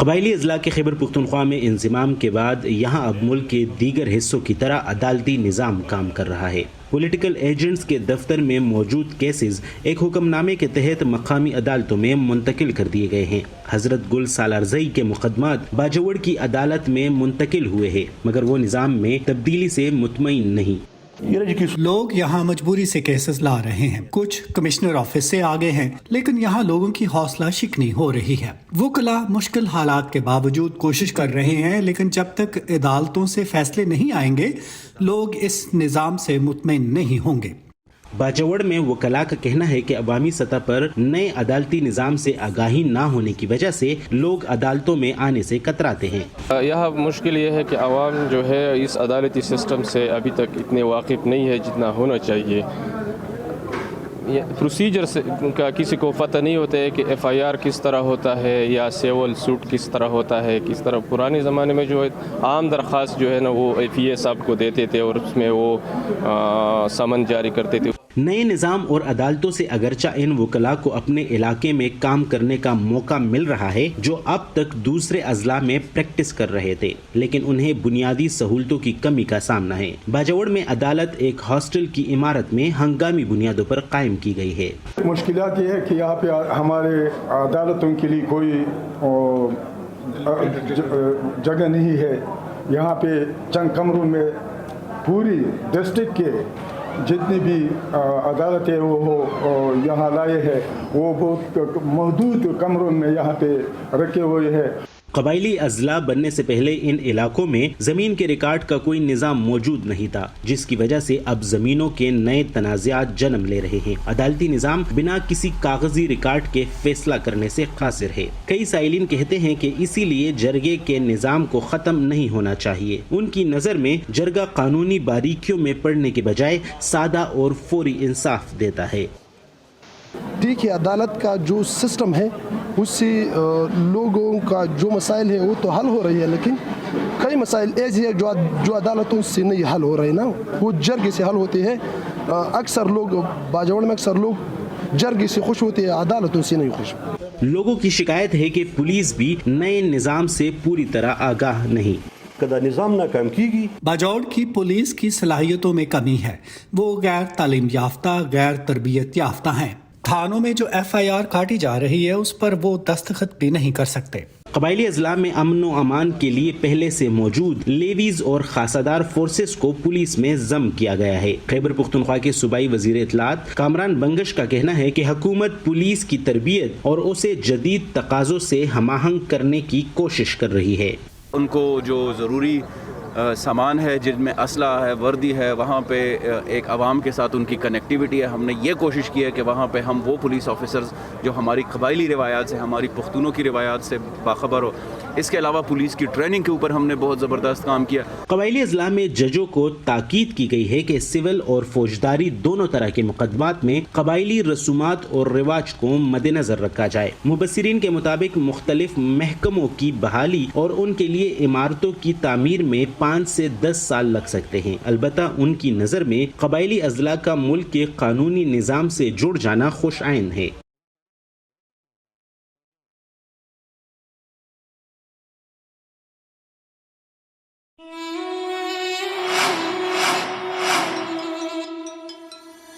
कबायली अजला के खैबर पुख्तनख्वा में इंजमाम के बाद यहाँ अब मुल्क के दीगर हिस्सों की तरह अदालती निज़ाम काम कर रहा है। पॉलिटिकल एजेंट्स के दफ्तर में मौजूद केसेस एक हुक्मनामे के तहत मकामी अदालतों में मुंतकिल कर दिए गए हैं। हज़रत गुल सालारजई के मुकदमात बाजवड़ की अदालत में मुंतकिल हुए हैं, मगर वो निज़ाम में तब्दीली से मुतमिन नहीं। लोग यहाँ मजबूरी से केसेस ला रहे हैं। कुछ कमिश्नर ऑफ़िस से आगे हैं, लेकिन यहाँ लोगों की हौसला शिकनी हो रही है। वो कला मुश्किल हालात के बावजूद कोशिश कर रहे हैं, लेकिन जब तक अदालतों से फैसले नहीं आएँगे, लोग इस निज़ाम से मुतमिन नहीं होंगे। बाजवड़ में वकला का कहना है कि अवामी सतह पर नए अदालती निज़ाम से आगाही ना होने की वजह से लोग अदालतों में आने से कतराते हैं। यह मुश्किल ये है कि आवाम जो है इस अदालती सिस्टम से अभी तक इतने वाकिफ़ नहीं है जितना होना चाहिए। प्रोसीजर से का किसी को पता नहीं होता है कि एफआईआर किस तरह होता है या सेवल सूट किस तरह होता है, किस तरह पुराने ज़माने में जो है आम दरख्वास्त जो है ना वो एफ़ ई साहब को देते थे और उसमें वो समन जारी करते थे। नए निज़ाम और अदालतों से अगरचा इन वकला को अपने इलाके में काम करने का मौका मिल रहा है, जो अब तक दूसरे अजला में प्रैक्टिस कर रहे थे। लेकिन उन्हें बुनियादी सहूलतों की कमी का सामना है। बाजवड़ में अदालत एक हॉस्टल की इमारत में हंगामी बुनियादों पर कायम की गई है। मुश्किल ये है कि यहाँ पे हमारे अदालतों के लिए कोई जगह नहीं है। यहाँ पे चंद कमरों में पूरी डिस्ट्रिक्ट के जितनी भी अदालतें वो हो यहाँ लाए हैं, वो बहुत महदूद कमरों में यहाँ पे रखे हुए हैं। कबायली अजला बनने से पहले इन इलाकों में ज़मीन के रिकॉर्ड का कोई निज़ाम मौजूद नहीं था, जिसकी वजह से अब जमीनों के नए तनाज़ात जन्म ले रहे हैं। अदालती निज़ाम बिना किसी कागज़ी रिकॉर्ड के फैसला करने से कासिर है। कई साइलिन कहते हैं कि इसीलिए जरगे के निज़ाम को ख़त्म नहीं होना चाहिए। उनकी नज़र में जरगा कानूनी बारीकियों में पड़ने के बजाय सादा और फौरी इंसाफ देता है। देखिए अदालत का जो सिस्टम है उससे लोगों का जो मसाइल है वो तो हल हो रही है लेकिन कई मसाइल ऐसे हैं जो जो अदालतों से नहीं हल हो रहे ना। वो जर्ग से हल होते हैं। अक्सर लोग बाजवड़ में अक्सर लोग जर्ग से खुश होते हैं अदालतों से नहीं खुश। लोगों की शिकायत है कि पुलिस भी नए निज़ाम से पूरी तरह आगाह नहीं। कदा निज़ाम नाकाम की बाजौड़ की पुलिस की सलाहियतों में कमी है। वो गैर तालीम याफ्ता गैर तरबियत याफ्ता हैं। थानों में जो एफ़ आई आर काटी जा रही है उस पर वो दस्तखत भी नहीं कर सकते। कबायली अजला में अमन व अमान के लिए पहले से मौजूद लेवीज और खासादार फोर्सेस को पुलिस में जम किया गया है। खैबर पुख्तनख्वा के सूबाई वज़ीर इतलात कामरान बंगश का कहना है कि हुकूमत पुलिस की तरबियत और उसे जदीद तकाजों से हमाहंग करने की कोशिश कर रही है। उनको जो ज़रूरी सामान है, जिनमें असला है, वर्दी है, वहाँ पे एक आवाम के साथ उनकी कनेक्टिविटी है। हमने ये कोशिश की है कि वहाँ पे हम वो पुलिस ऑफिसर्स जो हमारी कबायली रिवायात से, हमारी पुख्तनों की रिवायात से बाखबर हो। इसके अलावा पुलिस की ट्रेनिंग के ऊपर हमने बहुत ज़बरदस्त काम किया। कबायली अजला में जजों को ताकीद की गई है कि सिविल और फौजदारी दोनों तरह के मुकदमात में कबायली रसूमात और रिवाज को मद्देनजर रखा जाए। मुबसरीन के मुताबिक मुख्तलिफ़ महकमों की बहाली और उनके लिए इमारतों की तामीर में पाँच से दस साल लग सकते हैं। अलबत् उनकी नज़र में कबायली अजला का मुल्क के कानूनी निज़ाम से जुड़ जाना खुश आयन है।